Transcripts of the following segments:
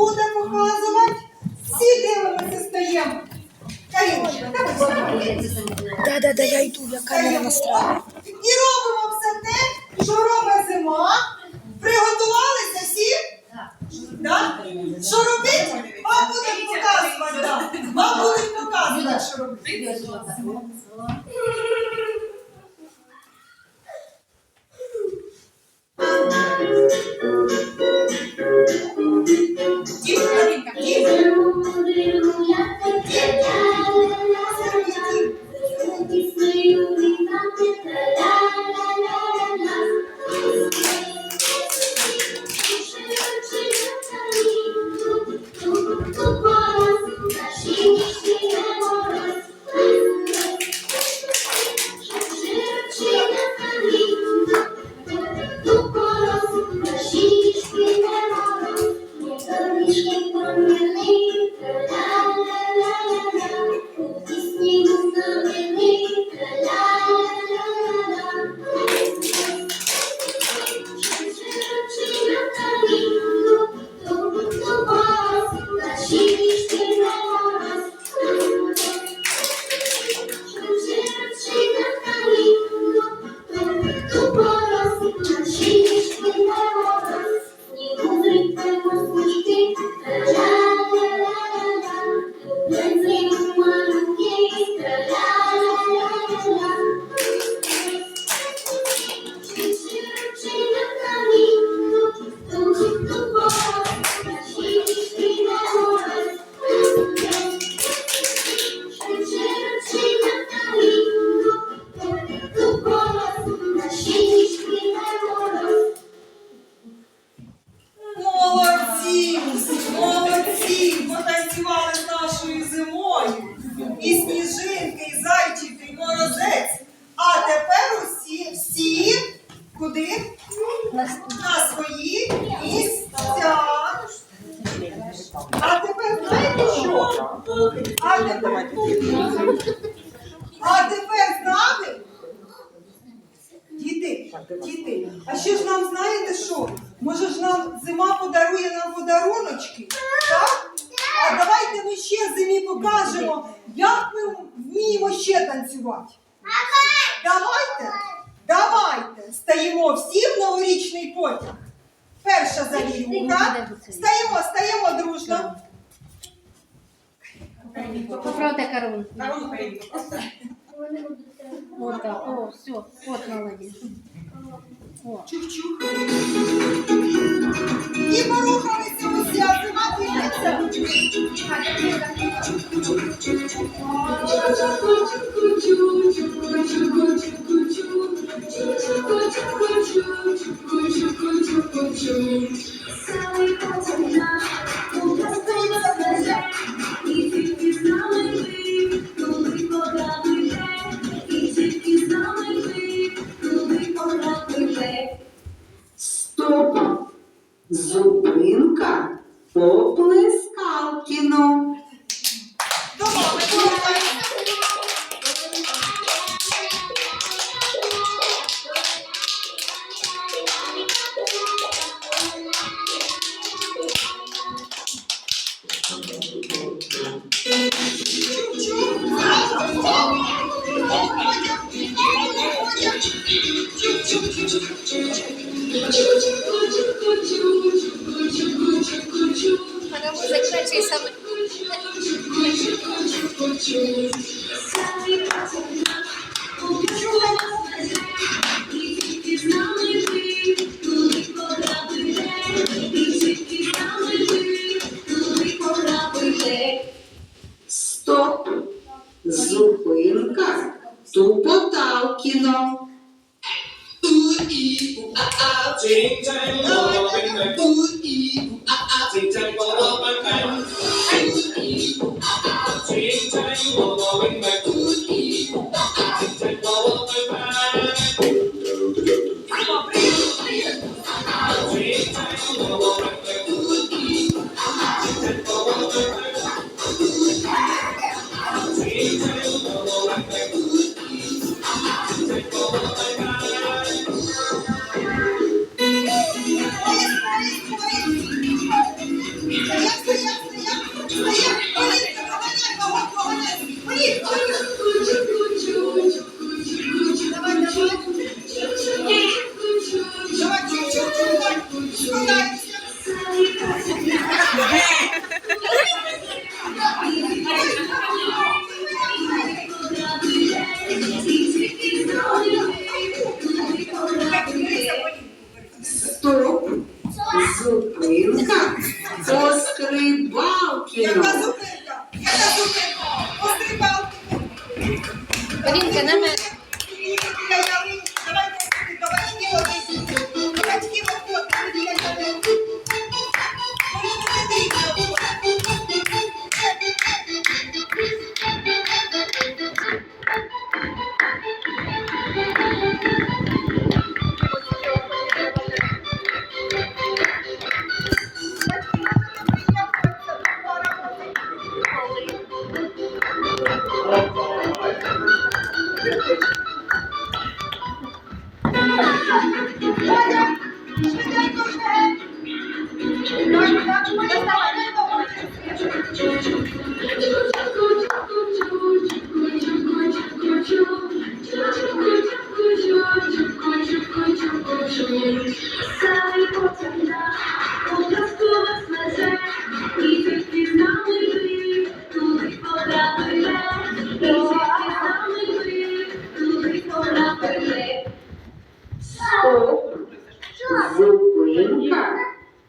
буде показувати. Всі дивимося, стаємо. Да, да, да, я йду, я камеру настраю. І робимо все те, що робить зима. Приготувалися всі? Так. Що робити? Вам будуть показувати. да. Вам будуть показувати, що робити. А тепер, знати? Діти, діти, а ще ж нам знаєте що? Може ж нам зима подарує нам подаруночки? Так? А давайте ми ще зимі покажемо, як ми вміємо ще танцювати. Давайте, давайте. Стаємо всі в новорічний потяг. Перша завірюха. Стаємо, стаємо дружно. Поправте. Народну перейду. Вот так. О, все. Вот молодец. О. Чух-чух. І порухалися усі, а зима дивиться. Стоп! Поплескалкіно. До see someone сторонку. Зупинка. Пострибалки. Яка зупинка? Яка зупинка? Пострибалки. Рінка, на мене.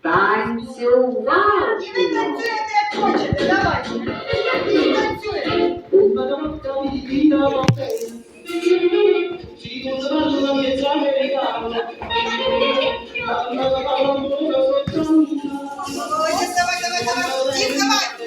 Танцювати. І ви танцюєте, як хочете, давайте. І танцюєте. Молодець, давай, давай, давай. Дім, давай.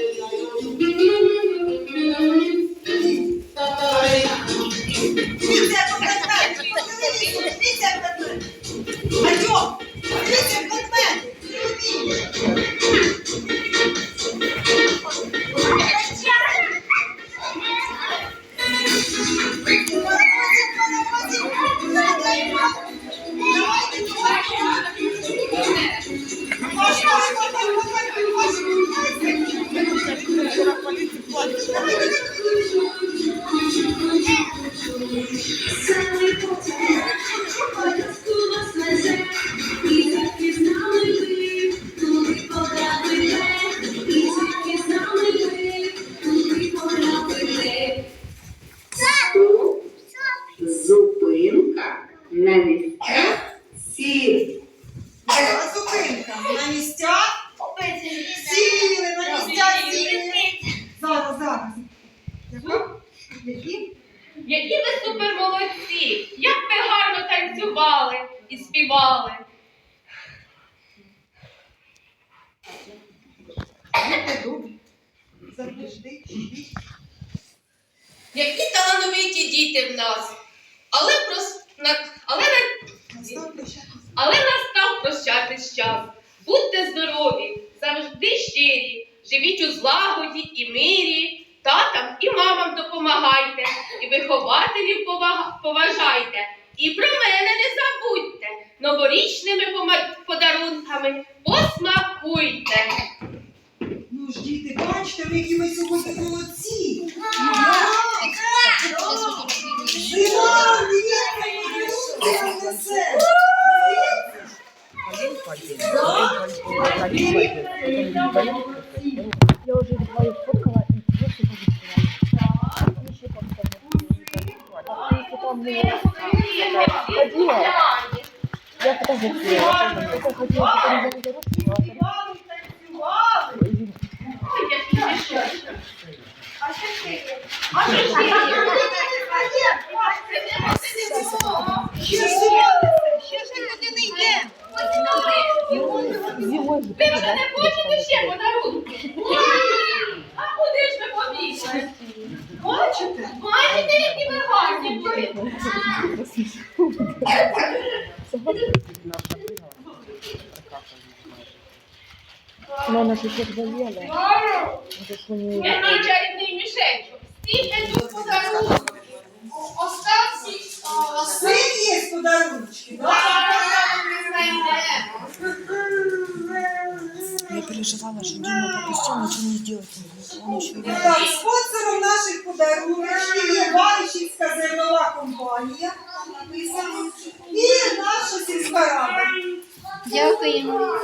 Які? Які ви супермолодці! Як ви гарно танцювали і співали! Які талановиті діти в нас! Але прос... але. Але настав прощатись час. Будьте здорові, завжди щирі, живіть у злагоді і мирі, татам і мамам допомагайте, і вихователів поважайте. І про мене не забудьте, новорічними подарунками посмакуйте. Ну ж, діти, бачите, ви які ви сьогодні молодці. Дивіться, несе. Я и тебе я що? Ще ж не хочете ще подарунки? А куди ж ви побігли? Бачите? Бачите, які ви гарні були? Но она же всех болела. Это ж у нее... Який чарівний мішечок. Стільки тут подарунок. Останній Син є подарунки. Я переживала, что Дима попустил, ничего не сделать Так, спонсором наших подарунків є Варшівська зернова компанія. Написано. І наша сільська рада. Дякуємо.